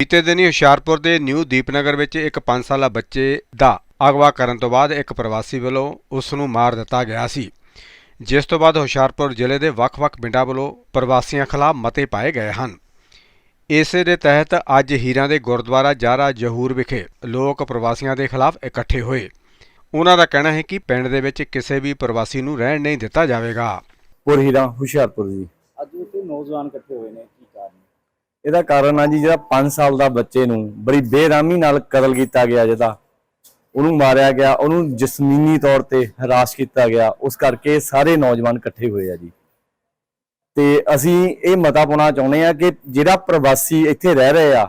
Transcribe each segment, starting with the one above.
ਬੀਤੇ ਦਿਨੀ ਹੁਸ਼ਿਆਰਪੁਰ ਦੇ ਨਿਊ ਦੀਪਨਗਰ ਵਿੱਚ ਇੱਕ 5 ਸਾਲਾ ਬੱਚੇ ਦਾ ਅਗਵਾ ਕਰਨ ਤੋਂ ਬਾਅਦ ਇੱਕ ਪ੍ਰਵਾਸੀ ਵੱਲੋਂ ਉਸ ਨੂੰ ਮਾਰ ਦਿੱਤਾ ਗਿਆ ਸੀ। ਜਿਸ ਤੋਂ ਬਾਅਦ ਹੁਸ਼ਿਆਰਪੁਰ ਜ਼ਿਲ੍ਹੇ ਦੇ ਵੱਖ-ਵੱਖ ਪਿੰਡਾਂ ਵੱਲੋਂ ਪ੍ਰਵਾਸੀਆਂ ਖਿਲਾਫ ਮਤੇ ਪਾਏ ਗਏ ਹਨ। ਇਸੇ ਦੇ ਤਹਿਤ ਅੱਜ ਹੀਰਾਂ ਦੇ ਗੁਰਦੁਆਰਾ ਜਾਰਾ ਜਹੂਰ ਵਿਖੇ ਲੋਕ ਪ੍ਰਵਾਸੀਆਂ ਦੇ ਖਿਲਾਫ ਇਕੱਠੇ ਹੋਏ। ਉਹਨਾਂ ਦਾ ਕਹਿਣਾ ਹੈ ਕਿ ਪਿੰਡ ਦੇ ਵਿੱਚ ਕਿਸੇ ਵੀ ਪ੍ਰਵਾਸੀ ਨੂੰ ਰਹਿਣ ਨਹੀਂ ਦਿੱਤਾ ਜਾਵੇਗਾ। ਪੁਰ ਹੀਰਾ ਹੁਸ਼ਿਆਰਪੁਰ ਜੀ। ਅੱਜ ਉੱਥੇ ਨੌਜਵਾਨ ਇਕੱਠੇ ਹੋਏ ਨੇ ਕੀ ਕਾਰਨ? ਇਹਦਾ ਕਾਰਨ ਆ ਜੀ, ਜਿਹੜਾ 5 ਸਾਲ ਦਾ ਬੱਚੇ ਨੂੰ ਬੜੀ ਬੇਰਾਮੀ ਨਾਲ ਕਤਲ ਕੀਤਾ ਗਿਆ ਜਿਹਦਾ, ਉਹਨੂੰ ਮਾਰਿਆ ਗਿਆ, ਉਹਨੂੰ ਜਿਸਮੀਨੀ ਤੌਰ ਤੇ ਹਰਾਸ ਕੀਤਾ ਗਿਆ, ਉਸ ਕਰਕੇ ਸਾਰੇ ਨੌਜਵਾਨ ਇਕੱਠੇ ਹੋਏ ਆ ਜੀ। ਤੇ ਅਸੀਂ ਇਹ ਮਤਾ ਪਾਉਣਾ ਚਾਹੁੰਦੇ ਆ ਕਿ ਜਿਹੜਾ ਪ੍ਰਵਾਸੀ ਇੱਥੇ ਰਹਿ ਰਹੇ ਆ,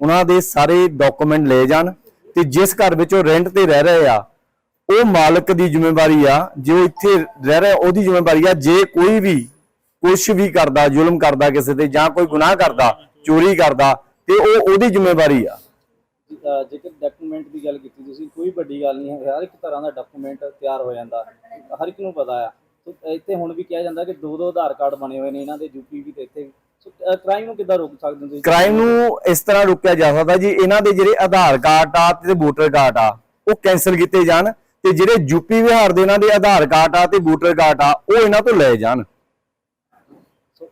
ਉਹਨਾਂ ਦੇ ਸਾਰੇ ਡਾਕੂਮੈਂਟ ਲਏ ਜਾਣ ਤੇ ਜਿਸ ਘਰ ਵਿੱਚ ਉਹ ਰੈਂਟ ਤੇ ਰਹਿ ਰਹੇ ਆ, ਉਹ ਮਾਲਕ ਦੀ ਜ਼ਿੰਮੇਵਾਰੀ ਆ, ਜੋ ਇੱਥੇ ਰਹਿ ਰਿਹਾ, ਉਹਦੀ ਜ਼ਿੰਮੇਵਾਰੀ ਆ, ਜੇ ਕੋਈ ਵੀ ਕੁਝ ਵੀ ਕਰਦਾ, ਜ਼ੁਲਮ ਕਰਦਾ ਕਿਸੇ ਤੇ ਜਾਂ ਕੋਈ ਗੁਨਾਹ ਕਰਦਾ ਚੋਰੀ ਕਰਦਾ ਤੇ ਉਹ ਉਹਦੀ ਜ਼ਿੰਮੇਵਾਰੀ ਆ। ਜੇਕਰ ਡਾਕੂਮੈਂਟ ਦੀ ਗੱਲ ਕੀਤੀ ਤੁਸੀਂ ਕੋਈ ਵੱਡੀ ਗੱਲ ਨਹੀਂ ਹੈ। ਹਰ ਇੱਕ ਤਰ੍ਹਾਂ ਦਾ ਡਾਕੂਮੈਂਟ ਤਿਆਰ ਹੋ ਜਾਂਦਾ। ਹਰ ਇੱਕ ਨੂੰ ਪਤਾ ਆ। ਇੱਥੇ ਹੁਣ ਵੀ ਕਿਹਾ ਜਾਂਦਾ ਕਿ ਦੋ ਦੋ ਆਧਾਰ ਕਾਰਡ ਬਣੇ ਹੋਏ ਨੇ ਇਹਨਾਂ ਦੇ ਯੂਪੀ ਵੀ ਤੇ ਇੱਥੇ ਕ੍ਰਾਈਮ ਨੂੰ ਕਿੱਦਾਂ ਰੋਕ ਸਕਦੇ ਹੋ ਤੁਸੀਂ? ਕ੍ਰਾਈਮ ਨੂੰ ਇਸ ਤਰ੍ਹਾਂ ਰੋਕਿਆ ਜਾ ਸਕਦਾ ਜੀ ਇਹਨਾਂ ਦੇ ਜਿਹੜੇ ਆਧਾਰ ਕਾਰਡ ਆ ਤੇ ਵੋਟਰ ਕਾਰਡ ਆ ਉਹ ਕੈਨਸਲ ਕੀਤੇ ਜਾਣ ਤੇ ਜਿਹੜੇ ਯੂਪੀ ਬਿਹਾਰ ਦੇ ਇਹਨਾਂ ਦੇ ਆਧਾਰ ਕਾਰਡ ਆ ਤੇ ਵੋਟਰ ਕਾਰਡ ਆ ਉਹ ਇਹਨਾਂ ਤੋਂ ਲਏ ਜਾਣ।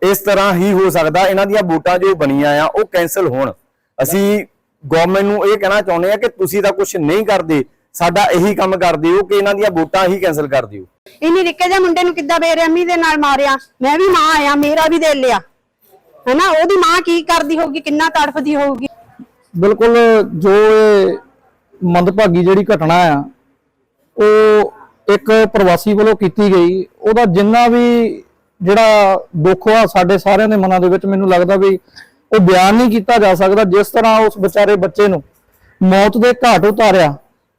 ਇਸ ਤਰ੍ਹਾਂ ਹੀ ਹੋ ਸਕਦਾ ਇਹਨਾਂ ਦੀਆਂ ਵੋਟਾਂ ਜੋ ਬਣੀਆਂ ਆ ਉਹ ਕੈਨਸਲ ਹੋਣ। ਅਸੀਂ ਗਵਰਨਮੈਂਟ ਨੂੰ ਇਹ ਕਹਿਣਾ ਚਾਹੁੰਦੇ ਆ ਕਿ ਤੁਸੀਂ ਤਾਂ ਕੁਝ ਨਹੀਂ ਕਰਦੇ ਸਾਡਾ ਇਹੀ ਕੰਮ ਕਰ ਦਿਓ ਕਿ ਇਹਨਾਂ ਦੀਆਂ ਵੋਟਾਂ ਹੀ ਕੈਨਸਲ ਕਰ ਦਿਓ। ਇੰਨੀ ਨਿੱਕੇ ਜਿਹੇ ਮੁੰਡੇ ਨੂੰ ਕਿੱਦਾਂ ਬੇਰਹਿਮੀ ਦੇ ਨਾਲ ਮਾਰਿਆ? ਮੈਂ ਵੀ ਮਾਂ ਆਇਆ ਮੇਰਾ ਵੀ ਦਿਲ ਲਿਆ ਹੈਨਾ ਉਹਦੀ ਮਾਂ ਕੀ ਕਰਦੀ ਹੋਊਗੀ ਕਿੰਨਾ ਤੜਫਦੀ ਹੋਊਗੀ? ਬਿਲਕੁਲ ਜੋ ਇਹ ਮੰਦਭਾਗੀ ਜਿਹੜੀ ਘਟਨਾ ਆ ਉਹ ਇੱਕ ਪ੍ਰਵਾਸੀ ਵੱਲੋਂ ਕੀਤੀ ਗਈ। ਉਹਦਾ ਜਿੰਨਾ ਵੀ ਜਿਹੜਾ ਦੁੱਖ ਆ ਸਾਡੇ ਸਾਰਿਆਂ ਦੇ ਮਨਾਂ ਦੇ ਵਿੱਚ ਮੈਨੂੰ ਲੱਗਦਾ ਵੀ ਉਹ ਬਿਆਨ ਨਹੀਂ ਕੀਤਾ ਜਾ ਸਕਦਾ ਜਿਸ ਤਰ੍ਹਾਂ ਉਸ ਵਿਚਾਰੇ ਬੱਚੇ ਨੂੰ ਮੌਤ ਦੇ ਘਾਟ ਉਤਾਰਿਆ।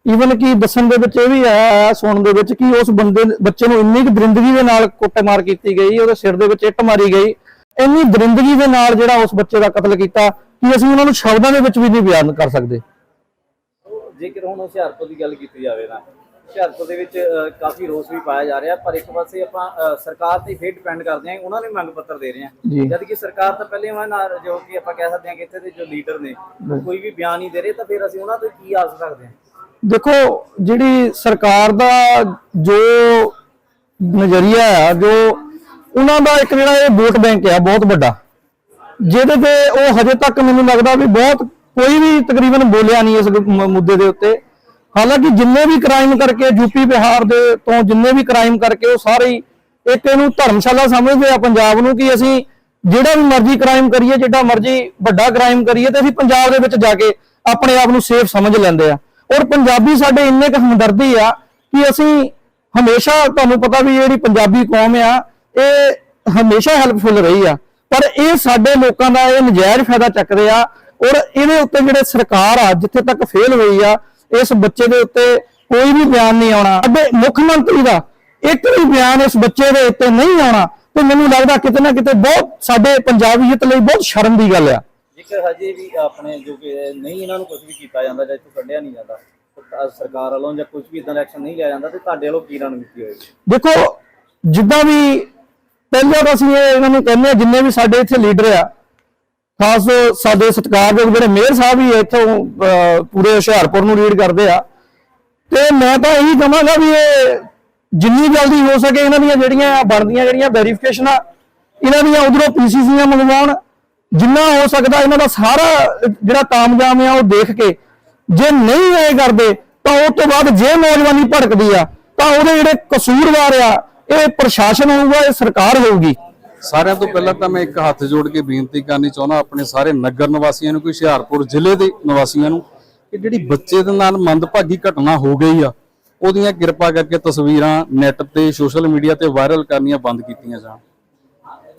ਈਵਨ ਕਿ ਦੱਸਣ ਦੇ ਵਿੱਚ ਇਹ ਵੀ ਆਇਆ ਸੁਣਨ ਦੇ ਵਿੱਚ ਕਿ ਉਸ ਬੰਦੇ ਬੱਚੇ ਨੂੰ ਇੰਨੀ ਕੁ ਦਰਿੰਦਗੀ ਦੇ ਨਾਲ ਕੁੱਟਮਾਰ ਕੀਤੀ ਗਈ, ਉਹਦੇ ਸਿਰ ਦੇ ਵਿੱਚ ਇੱਟ ਮਾਰੀ ਗਈ। ਇੰਨੀ ਦਰਿੰਦਗੀ ਦੇ ਨਾਲ ਜਿਹੜਾ ਉਸ ਬੱਚੇ ਦਾ ਕਤਲ ਕੀਤਾ ਕਿ ਅਸੀਂ ਉਹਨਾਂ ਨੂੰ ਸ਼ਬਦਾਂ ਦੇ ਵਿੱਚ ਵੀ ਨਹੀਂ ਬਿਆਨ ਕਰ ਸਕਦੇ। ਜੇਕਰ ਹੁਣ ਹੁਸ਼ਿਆਰਪੁਰ ਦੀ ਗੱਲ ਕੀਤੀ ਜਾਵੇ ਨਾ ਹੁਸ਼ਿਆਰਪੁਰ ਦੇ ਵਿੱਚ ਕਾਫੀ ਰੋਸ ਵੀ ਪਾਇਆ ਜਾ ਰਿਹਾ। ਪਰ ਇੱਕ ਪਾਸੇ ਆਪਾਂ ਸਰਕਾਰ ਤੇ ਫੇਰ ਡਿਪੈਂਡ ਕਰਦੇ ਹਾਂ ਉਹਨਾਂ ਨੂੰ ਮੰਗ ਪੱਤਰ ਦੇ ਰਹੇ ਜੀ। ਹਾਂ ਜਦ ਕਿ ਸਰਕਾਰ ਤਾਂ ਪਹਿਲੇ ਉਹਨਾਂ ਨਾਲ ਜੋ ਕਿ ਆਪਾਂ ਕਹਿ ਸਕਦੇ ਹਾਂ ਕਿ ਇੱਥੇ ਦੇ ਜੋ ਲੀਡਰ ਨੇ ਉਹ ਕੋਈ ਵੀ ਬਿਆਨ ਨਹੀਂ ਦੇ ਰਹੇ ਤਾਂ ਫਿਰ ਅਸੀਂ ਉਹਨਾਂ ਤੋਂ ਕੀ ਆਸ ਰੱਖਦੇ ਹਾਂ? ਦੇਖੋ ਜਿਹੜੀ ਸਰਕਾਰ ਦਾ ਜੋ ਨਜ਼ਰੀਆ ਆ ਜੋ ਉਹਨਾਂ ਦਾ ਇੱਕ ਜਿਹੜਾ ਇਹ ਵੋਟ ਬੈਂਕ ਆ ਬਹੁਤ ਵੱਡਾ। ਜਿਹਦੇ ਤੇ ਉਹ ਹਜੇ ਤੱਕ ਮੈਨੂੰ ਲੱਗਦਾ ਵੀ ਬਹੁਤ ਕੋਈ ਵੀ ਤਕਰੀਬਨ ਬੋਲਿਆ ਨਹੀਂ ਇਸ ਗ- ਮ- ਮੁੱਦੇ ਦੇ ਉੱਤੇ। ਹਾਲਾਂਕਿ ਜਿੰਨੇ ਵੀ ਕ੍ਰਾਈਮ ਕਰਕੇ ਯੂਪੀ ਬਿਹਾਰ ਦੇ ਤੋਂ ਜਿੰਨੇ ਵੀ ਕ੍ਰਾਈਮ ਕਰਕੇ ਉਹ ਸਾਰੇ ਇੱਕ ਇਹਨੂੰ ਧਰਮਸ਼ਾਲਾ ਸਮਝਦੇ ਆ ਪੰਜਾਬ ਨੂੰ ਕਿ ਅਸੀਂ ਜਿਹੜਾ ਵੀ ਮਰਜ਼ੀ ਕ੍ਰਾਈਮ ਕਰੀਏ ਜਿਹੜਾ ਮਰਜ਼ੀ ਵੱਡਾ ਕ੍ਰਾਈਮ ਕਰੀਏ ਤੇ ਅਸੀਂ ਪੰਜਾਬ ਦੇ ਵਿੱਚ ਜਾ ਕੇ ਆਪਣੇ ਆਪ ਨੂੰ ਸੇਫ ਸਮਝ ਲੈਂਦੇ ਆ। ਔਰ ਪੰਜਾਬੀ ਸਾਡੇ ਇੰਨੇ ਕੁ ਹਮਦਰਦੀ ਆ ਕਿ ਅਸੀਂ ਹਮੇਸ਼ਾ ਤੁਹਾਨੂੰ ਪਤਾ ਵੀ ਜਿਹੜੀ ਪੰਜਾਬੀ ਕੌਮ ਆ, ਇਹ ਹਮੇਸ਼ਾ ਹੈਲਪਫੁਲ ਰਹੀ ਆ। ਪਰ ਇਹ ਸਾਡੇ ਲੋਕਾਂ ਦਾ ਇਹ ਨਜਾਇਜ਼ ਫਾਇਦਾ ਚੱਕਦੇ ਆ ਔਰ ਇਹਦੇ ਉੱਤੇ ਜਿਹੜੇ ਸਰਕਾਰ ਆ, ਜਿੱਥੇ ਤੱਕ ਫੇਲ ਹੋਈ ਆ ਇਸ ਬੱਚੇ ਦੇ ਉੱਤੇ ਕੋਈ ਵੀ ਬਿਆਨ ਨਹੀਂ ਆਉਣਾ। ਅੱਗੇ ਮੁੱਖ ਮੰਤਰੀ ਦਾ ਇੱਕ ਵੀ ਬਿਆਨ ਇਸ ਬੱਚੇ ਦੇ ਉੱਤੇ ਨਹੀਂ ਆਉਣਾ ਤੇ ਮੈਨੂੰ ਲੱਗਦਾ ਕਿਤੇ ਨਾ ਕਿਤੇ ਬਹੁਤ ਸਾਡੇ ਪੰਜਾਬੀਅਤ ਲਈ ਬਹੁਤ ਸ਼ਰਮ ਦੀ ਗੱਲ ਆ। ਜੇਕਰ ਹਜੇ ਵੀ ਆਪਣੇ ਜੋ ਕਿ ਨਹੀਂ ਇਹਨਾਂ ਨੂੰ ਕੁਝ ਵੀ ਕੀਤਾ ਜਾਂਦਾ ਜਾਂ ਇੱਥੋਂ ਕੱਢਿਆ ਨਹੀਂ ਜਾਂਦਾ ਤਾਂ ਸਰਕਾਰ ਵੱਲੋਂ ਜਾਂ ਕੁਝ ਵੀ ਇਦਾਂ ਦਾ ਐਕਸ਼ਨ ਨਹੀਂ ਲਿਆ ਜਾਂਦਾ ਤੇ ਤੁਹਾਡੇ ਵੱਲੋਂ ਕੀ ਰਣਨੀਤੀ ਹੋਏਗੀ? ਦੇਖੋ ਜਿੱਦਾਂ ਵੀ ਪਹਿਲਾਂ ਤਾਂ ਅਸੀਂ ਇਹ ਇਹਨਾਂ ਨੂੰ ਕਹਿੰਦੇ ਆ ਜਿੰਨੇ ਵੀ ਸਾਡੇ ਇੱਥੇ ਲੀਡਰ ਆ ਖਾਸ ਸਾਡੇ ਸਤਿਕਾਰਯੋਗ ਜਿਹੜੇ ਮੇਅਰ ਸਾਹਿਬ ਵੀ ਇੱਥੋਂ ਪੂਰੇ ਹੁਸ਼ਿਆਰਪੁਰ ਨੂੰ ਲੀਡ ਕਰਦੇ ਆ। ਤੇ ਮੈਂ ਤਾਂ ਇਹੀ ਕਹਾਂਗਾ ਵੀ ਇਹ ਜਿੰਨੀ ਜਲਦੀ ਹੋ ਸਕੇ ਇਹਨਾਂ ਦੀਆਂ ਜਿਹੜੀਆਂ ਬਣਦੀਆਂ ਜਿਹੜੀਆਂ ਵੈਰੀਫਿਕੇਸ਼ਨਾਂ ਇਹਨਾਂ ਦੀਆਂ ਉਧਰੋਂ ਪੀਸੀਸੀਆਂ ਮੰਗਵਾਉਣ। ਜਿੰਨਾ ਹੋ ਸਕਦਾ ਇਹਨਾਂ ਦਾ ਸਾਰਾ ਜਿਹੜਾ ਤਾਮਜਾਮ ਆ ਉਹ ਦੇਖ ਕੇ। ਜੇ ਨਹੀਂ ਇਹ ਕਰਦੇ, ਤਾਂ ਉਸ ਤੋਂ ਬਾਅਦ ਜੇ ਨੌਜਵਾਨੀ ਭੜਕਦੀ ਆ, ਤਾਂ ਉਹਦੇ ਜਿਹੜੇ ਕਸੂਰਵਾਰ ਆ, ਇਹ ਪ੍ਰਸ਼ਾਸਨ ਹੋਊਗਾ, ਇਹ ਸਰਕਾਰ ਹੋਊਗੀ। ਸਾਰਿਆਂ ਤੋਂ ਪਹਿਲਾਂ ਤਾਂ ਮੈਂ ਇੱਕ ਹੱਥ ਜੋੜ ਕੇ ਬੇਨਤੀ ਕਰਨੀ ਚਾਹੁੰਦਾ, ਆਪਣੇ ਸਾਰੇ ਨਗਰ ਨਿਵਾਸੀਆਂ ਨੂੰ, ਕੋਈ ਹੁਸ਼ਿਆਰਪੁਰ ਜ਼ਿਲ੍ਹੇ ਦੇ ਨਿਵਾਸੀਆਂ ਨੂੰ, ਕਿ ਜਿਹੜੀ ਬੱਚੇ ਦੇ ਨਾਲ ਮੰਦਭਾਗੀ ਘਟਨਾ ਹੋ ਗਈ ਆ, ਉਹਦੀਆਂ ਕਿਰਪਾ ਕਰਕੇ ਤਸਵੀਰਾਂ ਨੈੱਟ ਤੇ, ਸੋਸ਼ਲ ਮੀਡੀਆ ਤੇ ਵਾਇਰਲ ਕਰਨੀਆਂ ਬੰਦ ਕੀਤੀਆਂ ਜਾਣ।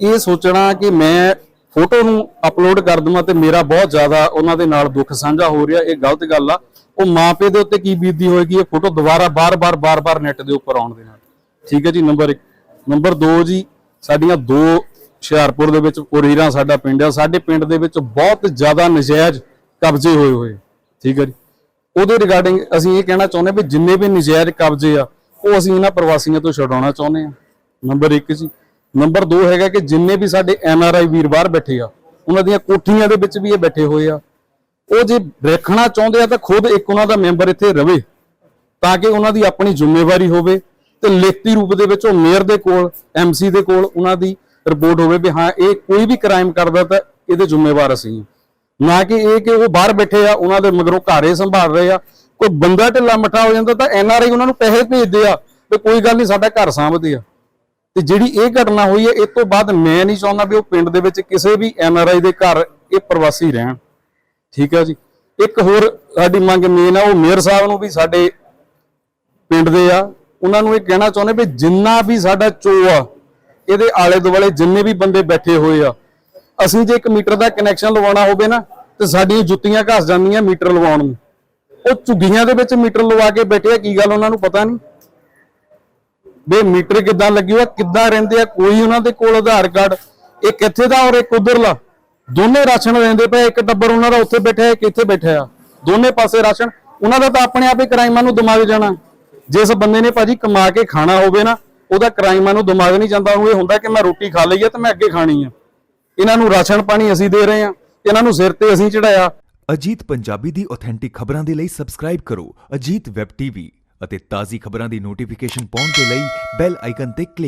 ਇਹ ਸੋਚਣਾ ਕਿ ਮੈਂ ਫੋਟੋ ਨੂੰ ਅਪਲੋਡ ਕਰ ਦਵਾਂ ਤੇ ਮੇਰਾ ਬਹੁਤ ਜ਼ਿਆਦਾ ਉਹਨਾਂ ਦੇ ਨਾਲ ਦੁੱਖ ਸਾਂਝਾ ਹੋ ਰਿਹਾ, ਇਹ ਗਲਤ ਗੱਲ ਆ। ਉਹ ਮਾਪੇ ਦੇ ਉੱਤੇ ਕੀ ਬੀਤਦੀ ਹੋਏਗੀ, ਇਹ ਫੋਟੋ ਦੁਬਾਰਾ ਬਾਰ-ਬਾਰ ਬਾਰ-ਬਾਰ ਨੈਟ ਦੇ ਉੱਪਰ ਆਉਣ ਦੇ ਨਾਲ। ਠੀਕ ਹੈ ਜੀ, ਨੰਬਰ 1 ਨੰਬਰ 2 ਜੀ ਸਾਡੀਆਂ ਦੋ ਹੁਸ਼ਿਆਰਪੁਰ ਦੇ ਵਿੱਚ ਪੁਰੀਰਾ ਸਾਡਾ ਪਿੰਡ ਆ। ਸਾਡੇ ਪਿੰਡ ਦੇ ਵਿੱਚ ਬਹੁਤ ਜ਼ਿਆਦਾ ਨਜਾਇਜ਼ ਕਬਜ਼ੇ ਹੋਏ ਹੋਏ। ਠੀਕ ਹੈ ਜੀ। ਉਹਦੇ ਰਿਗਾਰਡਿੰਗ ਅਸੀਂ ਇਹ ਕਹਿਣਾ ਚਾਹੁੰਦੇ ਵੀ ਜਿੰਨੇ ਵੀ ਨਜਾਇਜ਼ ਕਬਜ਼ੇ ਆ, ਉਹ ਅਸੀਂ ਇਹਨਾਂ ਪ੍ਰਵਾਸੀਆਂ ਤੋਂ ਛਡਾਉਣਾ ਚਾਹੁੰਦੇ ਆ ਨੰਬਰ 1 ਜੀ। ਨੰਬਰ 2 ਹੈਗਾ ਕਿ ਜਿੰਨੇ ਵੀ ਸਾਡੇ ਐਨ ਆਰ ਆਈ ਵੀਰ ਬਾਹਰ ਬੈਠੇ ਆ, ਉਹਨਾਂ ਦੀਆਂ ਕੋਠੀਆਂ ਦੇ ਵਿੱਚ ਵੀ ਇਹ ਬੈਠੇ ਹੋਏ ਆ। ਉਹ ਜੇ ਰੱਖਣਾ ਚਾਹੁੰਦੇ ਆ ਤਾਂ ਖੁਦ ਇੱਕ ਉਹਨਾਂ ਦਾ ਮੈਂਬਰ ਇੱਥੇ ਰਵੇ, ਤਾਂ ਕਿ ਉਹਨਾਂ ਦੀ ਆਪਣੀ ਜ਼ਿੰਮੇਵਾਰੀ ਹੋਵੇ। ਤੇ ਲਿਖਤੀ ਰੂਪ ਦੇ ਵਿੱਚ ਉਹ ਮੇਅਰ ਦੇ ਕੋਲ ਐਮਸੀ ਦੇ ਕੋਲ ਉਹਨਾਂ ਦੀ ਰਿਪੋਰਟ ਹੋਵੇ ਵੀ ਹਾਂ, ਇਹ ਕੋਈ ਵੀ ਕ੍ਰਾਈਮ ਕਰਦਾ ਤਾਂ ਇਹਦੇ ਜ਼ਿੰਮੇਵਾਰ ਅਸੀਂ ਨਾ ਕਿ ਇਹ ਕਿ ਉਹ ਬਾਹਰ ਬੈਠੇ ਆ, ਉਹਨਾਂ ਦੇ ਮਗਰੋਂ ਘਾਰੇ ਸੰਭਾਲ ਰਹੇ ਆ। ਕੋਈ ਬੰਦਾ ਢਿੱਲਾ ਮੱਠਾ ਹੋ ਜਾਂਦਾ ਤਾਂ ਐਨਆਰਆਈ ਉਹਨਾਂ ਨੂੰ ਪੈਸੇ ਭੇਜਦੇ ਆ ਤੇ ਕੋਈ ਗੱਲ ਨਹੀਂ, ਸਾਡਾ ਘਰ ਸਾਂਭਦੇ ਆ। ਤੇ ਜਿਹੜੀ ਇਹ ਘਟਨਾ ਹੋਈ ਹੈ ਇਸ ਤੋਂ ਬਾਅਦ ਮੈਂ ਨਹੀਂ ਚਾਹੁੰਦਾ ਵੀ ਉਹ ਪਿੰਡ ਦੇ ਵਿੱਚ ਕਿਸੇ ਵੀ ਐਨਆਰਆਈ ਦੇ ਘਰ ਇਹ ਪ੍ਰਵਾਸੀ ਰਹਿਣ। ਠੀਕ ਹੈ ਜੀ। ਇੱਕ ਹੋਰ ਸਾਡੀ ਮੰਗ ਮੇਨ ਆ, ਉਹ ਮੇਅਰ ਸਾਹਿਬ ਨੂੰ ਵੀ ਸਾਡੇ ਪਿੰਡ ਦੇ ਆ ਉਹਨਾਂ ਨੂੰ ਇਹ ਕਹਿਣਾ ਚਾਹੁੰਦੇ ਵੀ ਜਿੰਨਾ ਵੀ ਸਾਡਾ ਚੋ ਆ, ਇਹਦੇ ਆਲੇ ਦੁਆਲੇ ਜਿੰਨੇ ਵੀ ਬੰਦੇ ਬੈਠੇ ਹੋਏ ਆ, ਅਸੀਂ ਜੇ ਇੱਕ ਮੀਟਰ ਦਾ ਕਨੈਕਸ਼ਨ ਲਵਾਉਣਾ ਹੋਵੇ ਨਾ, ਤੇ ਸਾਡੀਆਂ ਜੁੱਤੀਆਂ ਘਸ ਜਾਂਦੀਆਂ ਮੀਟਰ ਲਵਾਉਣ ਨੂੰ। ਉਹ ਝੁੱਗੀਆਂ ਦੇ ਵਿੱਚ ਮੀਟਰ ਲਵਾ ਕੇ ਬੈਠੇ ਆ, ਕੀ ਗੱਲ ਉਹਨਾਂ ਨੂੰ ਪਤਾ ਨਹੀਂ? ਵੀ ਮੀਟਰ ਕਿੱਦਾਂ ਲੱਗੀ ਹੋਇਆ ਕਿੱਦਾਂ ਰਹਿੰਦੇ ਆ, ਕੋਈ ਉਹਨਾਂ ਦੇ ਕੋਲ ਆਧਾਰ ਕਾਰਡ, ਇੱਕ ਇੱਥੇ ਦਾ ਔਰ ਇੱਕ ਉਧਰਲਾ। ਦੋਨੇ ਰਾਸ਼ਨ ਲੈਂਦੇ ਪਏ ਇੱਕ ਟੱਬਰ ਉਹਨਾਂ ਦਾ ਉੱਥੇ ਬੈਠਾ ਹੈ ਇੱਕ ਇੱਥੇ ਬੈਠਾ ਆ ਦੋਨੇ ਪਾਸੇ ਰਾਸ਼ਨ, ਉਹਨਾਂ ਦਾ ਤਾਂ ਆਪਣੇ ਆਪ ਹੀ ਕ੍ਰਾਈਮਾਂ ਨੂੰ ਦਿਮਾਗ ਜਾਣਾ। ਜਿਸ ਬੰਦੇ ਨੇ ਭਾਜੀ ਕਮਾ ਕੇ ਖਾਣਾ ਹੋਵੇ ਨਾ, ਉਹਦਾ ਕਰਾਈਮਾਂ ਨੂੰ ਦਿਮਾਗ ਨਹੀਂ ਜਾਂਦਾ ਉਹਨੂੰ ਇਹ ਹੁੰਦਾ ਕਿ ਮੈਂ ਰੋਟੀ ਖਾ ਲਈ ਆ ਤੇ ਮੈਂ ਅੱਗੇ ਖਾਣੀ ਆ। ਇਹਨਾਂ ਨੂੰ ਰਾਸ਼ਨ ਪਾਣੀ ਅਸੀਂ ਦੇ ਰਹੇ ਆ, ਇਹਨਾਂ ਨੂੰ ਸਿਰ ਤੇ ਅਸੀਂ ਚੜਾਇਆ। ਅਜੀਤ ਪੰਜਾਬੀ ਦੀ ਆਥੈਂਟਿਕ ਖਬਰਾਂ ਦੇ ਲਈ ਸਬਸਕ੍ਰਾਈਬ ਕਰੋ ਅਜੀਤ ਵੈਬ ਟੀਵੀ ਅਤੇ ਤਾਜ਼ੀ ਖਬਰਾਂ ਦੀ ਨੋਟੀਫਿਕੇਸ਼ਨ ਪਾਉਣ ਦੇ ਲਈ ਬੈਲ ਆਈਕਨ ਤੇ ਕਲਿੱਕ